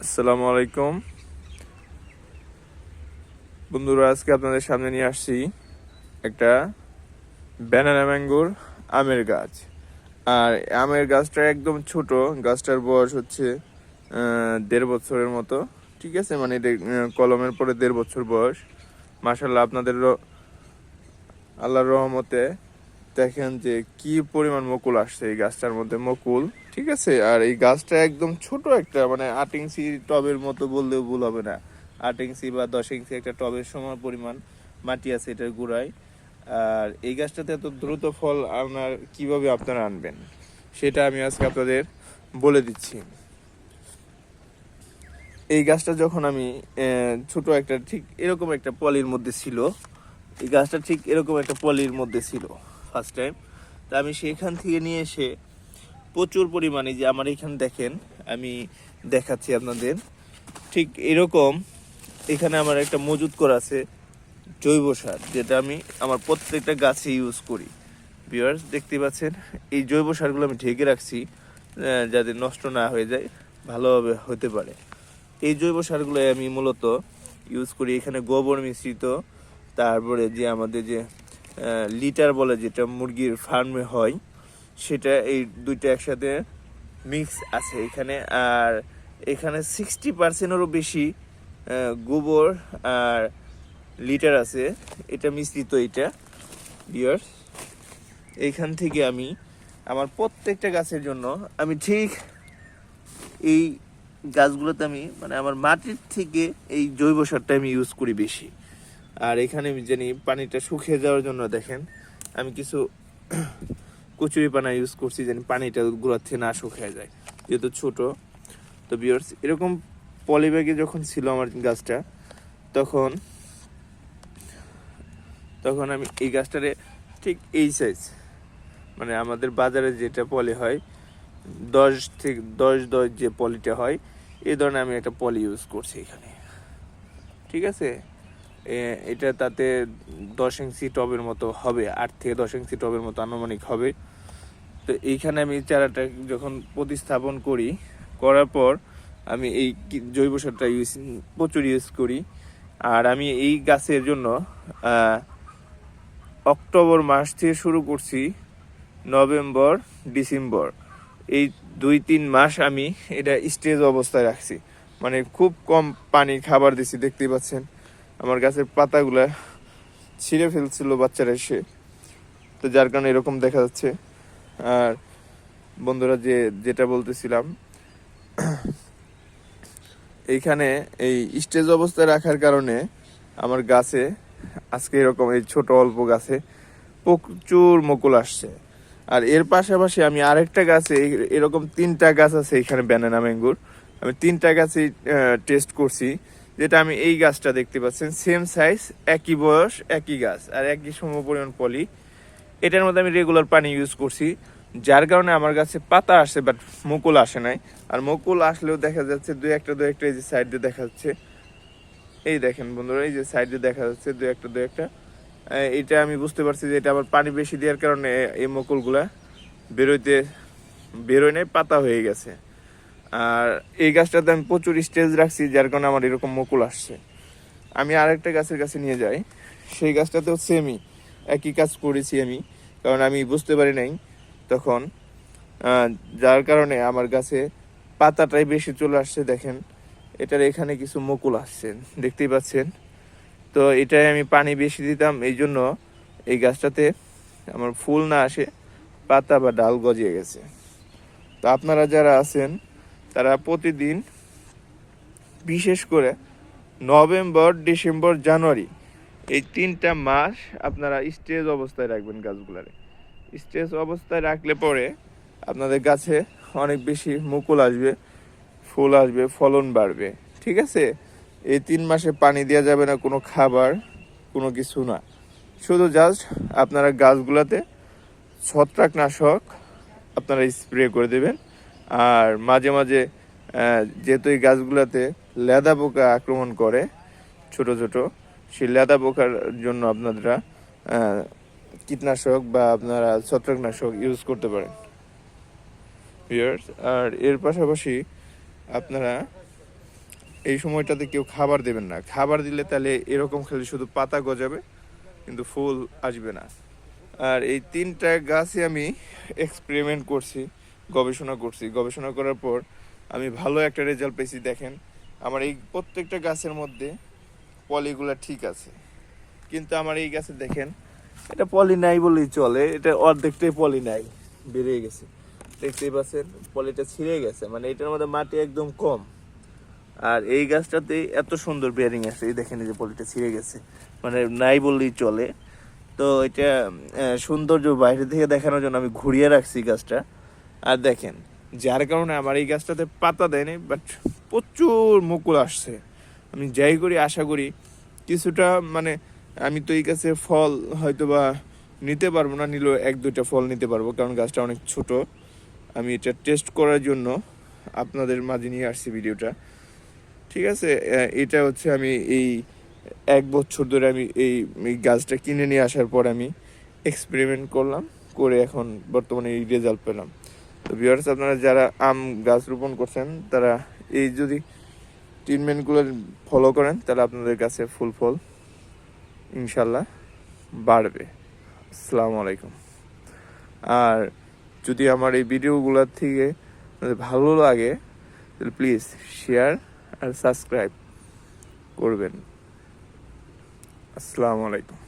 আসসালামু আলাইকুম। বন্ধুরা, আজকে আপনাদের সামনে নিয়ে আসছি একটা ব্যানানা ম্যাঙ্গোর আমের গাছ। আর আমের গাছটা একদম ছোট, গাছটার বয়স হচ্ছে দেড় বছরের মতো। ঠিক আছে? মানে কলমের পরে দেড় বছর বয়স। মাসাল্লাহ আপনাদের র- আল্লাহর রহমতে দেখেন যে কি পরিমাণ মুকুল আসছে এই গাছটার মধ্যে, মুকুল, ঠিক আছে? আর এই গাছটা একদম ছোট একটা মানে আট ইঞ্চি টবের মতো বললেও ভুল হবে না। আট ইঞ্চি বা দশ ইঞ্চি একটা টবের সমান পরিমাণ মাটি আছে এটার গোড়ায়। আর এই গাছটাতে এত দ্রুত ফল আপনার কীভাবে আপনারা আনবেন? সেটা আমি আজকে আপনাদের বলে দিচ্ছি। এই গাছটা যখন আমি ছোট একটা ঠিক এরকম একটা পলির মধ্যে ছিল, এই গাছটা ঠিক এরকম একটা পলির মধ্যে ছিল। ফার্স্ট টাইম তা আমি সেখান থেকে নিয়ে এসে প্রচুর পরিমাণে যে আমার এখানে দেখেন, আমি দেখাচ্ছি আপনাদের। ঠিক এরকম এখানে আমার একটা মজুত করা আছে জৈব সার, যেটা আমি আমার প্রত্যেকটা গাছে ইউজ করি। ভিউয়ার্স দেখতে পাচ্ছেন, এই জৈব সারগুলো আমি ঢেকে রাখছি যাতে নষ্ট না হয়ে যায়, ভালোভাবে হতে পারে। এই জৈব সারগুলো আমি মূলত ইউজ করি। এখানে গোবর মিশ্রিত, তারপরে যে আমাদের যে লিটার বলে যেটা মুরগির ফার্মে হয়, সেটা এই দুইটা একসাথে মিক্স আছে এখানে। আর এখানে সিক্সটি পার্সেন্টেরও বেশি গোবর আর লিটার আছে। এটা মিশ্রিত এটা বিয়ার্স এইখান থেকে আমি আমার প্রত্যেকটা গাছের জন্য, আমি ঠিক এই গাছগুলোতে আমি মানে আমার মাটির থেকে এই জৈব সারটা আমি ইউজ করি বেশি। আর এখানে জানি পানিটা শুকিয়ে যাওয়ার জন্য দেখেন, আমি কিছু কচুরি পানা ইউজ করছি জানি পানিটা গোড়ার থেকে না শুকিয়ে যায়, যেহেতু ছোট। তো বিয়ার্স এরকম পলিব্যাগে যখন ছিল আমার গাছটা, তখন তখন আমি এই গাছটারে ঠিক এই সাইজ মানে আমাদের বাজারে যেটা পলি হয়, দশ থেকে দশ দশ যে পলিটা হয়, এই ধরনের আমি একটা পলি ইউজ করছি এখানে। ঠিক আছে? এটা তাতে দশ ইঞ্চি টবের মতো হবে, আট থেকে দশ ইঞ্চি টবের মতো আনুমানিক হবে। তো এইখানে আমি চারাটা যখন প্রতিস্থাপন করি, করার পর আমি এই জৈব সারটা ইউজ প্রচুর ইউজ করি। আর আমি এই গাছের জন্য অক্টোবর মাস থেকে শুরু করছি, নভেম্বর, ডিসেম্বর। এই দুই তিন মাস আমি এটা স্টেজ অবস্থায় রাখছি। মানে খুব কম পানি খাবার দিছি, দেখতেই পাচ্ছেন। আমার গাছের পাতাগুলা ছিঁড়ে ফেলছিল বাচ্চারা এসে। তো যার কারণে এরকম দেখা যাচ্ছে। আর বন্ধুরা যে, যেটা বলতেছিলাম, এইখানে এই স্টেজ অবস্থায় রাখার কারণে আমার গাছে আজকে এরকম এই ছোট অল্প গাছে প্রচুর মুকুল আসছে। আর এর পাশাপাশি আমি আরেকটা গাছে এরকম তিনটা গাছ আছে এখানে ব্যানানা ম্যাঙ্গুর আমি তিনটা গাছে টেস্ট করছি। যেটা আমি এই গাছটা দেখতে পাচ্ছেন সেম সাইজ একই বয়স, একই গাছ, আর একই সম পরিমাণ পলি। এটার মধ্যে আমি রেগুলার পানি ইউজ করছি, যার কারণে আমার গাছে পাতা আসে বাট মুকুল আসে নাই। আর মুকুল আসলেও দেখা যাচ্ছে দু একটা দু একটা, এই যে সাইড দিয়ে দেখা যাচ্ছে। এই দেখেন বন্ধুরা, এই যে সাইড দিয়ে দেখা যাচ্ছে দু একটা দু একটা। এটা আমি বুঝতে পারছি যে এটা আবার পানি বেশি দেওয়ার কারণে এই মুকুলগুলা বেরোইতে, বেরোয় নাই, পাতা হয়ে গেছে। আর এই গাছটাতে আমি প্রচুর স্টেজ রাখছি, যার কারণে আমার এরকম মুকুল আসছে। আমি আরেকটা গাছের কাছে নিয়ে যাই। সেই গাছটাতেও সেমই একই কাজ করেছি আমি, কারণ আমি বুঝতে পারি নাই তখন। যার কারণে আমার গাছে পাতাটাই বেশি চলে আসছে, দেখেন। এটার এখানে কিছু মুকুল আসছে, দেখতেই পাচ্ছেন। তো এটাই আমি পানি বেশি দিতাম, এই জন্য এই গাছটাতে আমার ফুল না আসে, পাতা বা ডাল গজিয়ে গেছে। তো আপনারা যারা আছেন তারা প্রতিদিন, বিশেষ করে নভেম্বর, ডিসেম্বর, জানুয়ারি, এই তিনটা মাস আপনারা স্টেজ অবস্থায় রাখবেন গাছগুলারে। স্টেজ অবস্থায় রাখলে পরে আপনাদের গাছে অনেক বেশি মুকুল আসবে, ফুল আসবে, ফলন বাড়বে, ঠিক আছে? এই তিন মাসে পানি দেওয়া যাবে না, কোনো খাবার, কোনো কিছু না। শুধু জাস্ট আপনারা গাছগুলাতে ছত্রাকনাশক আপনারা স্প্রে করে দেবেন আর মাঝে মাঝে যেহেতু এই গাছগুলোতে লেদা পোকা আক্রমণ করে ছোট ছোট সেই লেদা পোকার জন্য আপনারা কীটনাশক বা আপনারা ছত্রাকনাশক ইউজ করতে পারেন। Viewers, আর এর পাশাপাশি আপনারা এই সময়টাতে কেউ খাবার দেবেন না। খাবার দিলে তাহলে এরকম খেলে শুধু পাতা গজাবে কিন্তু ফুল আসবে না। আর এই তিনটা গাছই আমি এক্সপেরিমেন্ট করছি। গবেষণা করছি। গবেষণা করার পর আমি ভালো একটা রেজাল্ট পেয়েছি, দেখেন। আমার এই প্রত্যেকটা গাছের মধ্যে পলিগুলা ঠিক আছে। কিন্তু আমার এই গাছে দেখেন, এটা পলি নাই বলেই চলে। এটা অর্ধেকটাই পলি নাই, বেরিয়ে গেছে। দেখতেই পাচ্ছেন, পলিটা ছিঁড়ে গেছে। মানে এটার মধ্যে মাটি একদম কম। আর এই গাছটাতে এত সুন্দর বেয়ারিং আছে। এই দেখেন যে পলিটা ছিঁড়ে গেছে। মানে নাই বললেই চলে। তো এটা সৌন্দর্য বাইরে থেকে দেখানোর জন্য আমি ঘুরিয়ে রাখছি গাছটা। আর দেখেন, যার কারণে আমার এই গাছটাতে পাতা দেয়নি বাট প্রচুর মুকুল আসছে। আমি যাই করি, আশা করি কিছুটা মানে আমি তো এই গাছের ফল হয়তো বা নিতে পারব না, নিলেও এক, দুইটা ফল নিতে পারব, কারণ গাছটা অনেক ছোট। আমি এটা টেস্ট করার জন্য আপনাদের মাঝে নিয়ে আসছি ভিডিওটা। ঠিক আছে? এটা হচ্ছে আমি এই এক বছর ধরে আমি এই গাছটা কিনে নিয়ে আসার পর আমি এক্সপেরিমেন্ট করলাম, করে এখন বর্তমানে এই রেজাল্ট পেলাম। তো ভিউয়ার্স আপনারা যারা আম গাছ রোপণ করছেন, তারা এই যদি ট্রিটমেন্টগুলো ফলো করেন, তাহলে আপনাদের কাছে ফুল ফল ইনশাল্লাহ বাড়বে। আসসালামু আলাইকুম। আর যদি আমার এই ভিডিওগুলোর থেকে ভালো লাগে, তাহলে প্লিজ শেয়ার আর সাবস্ক্রাইব করবেন। আসসালামু আলাইকুম।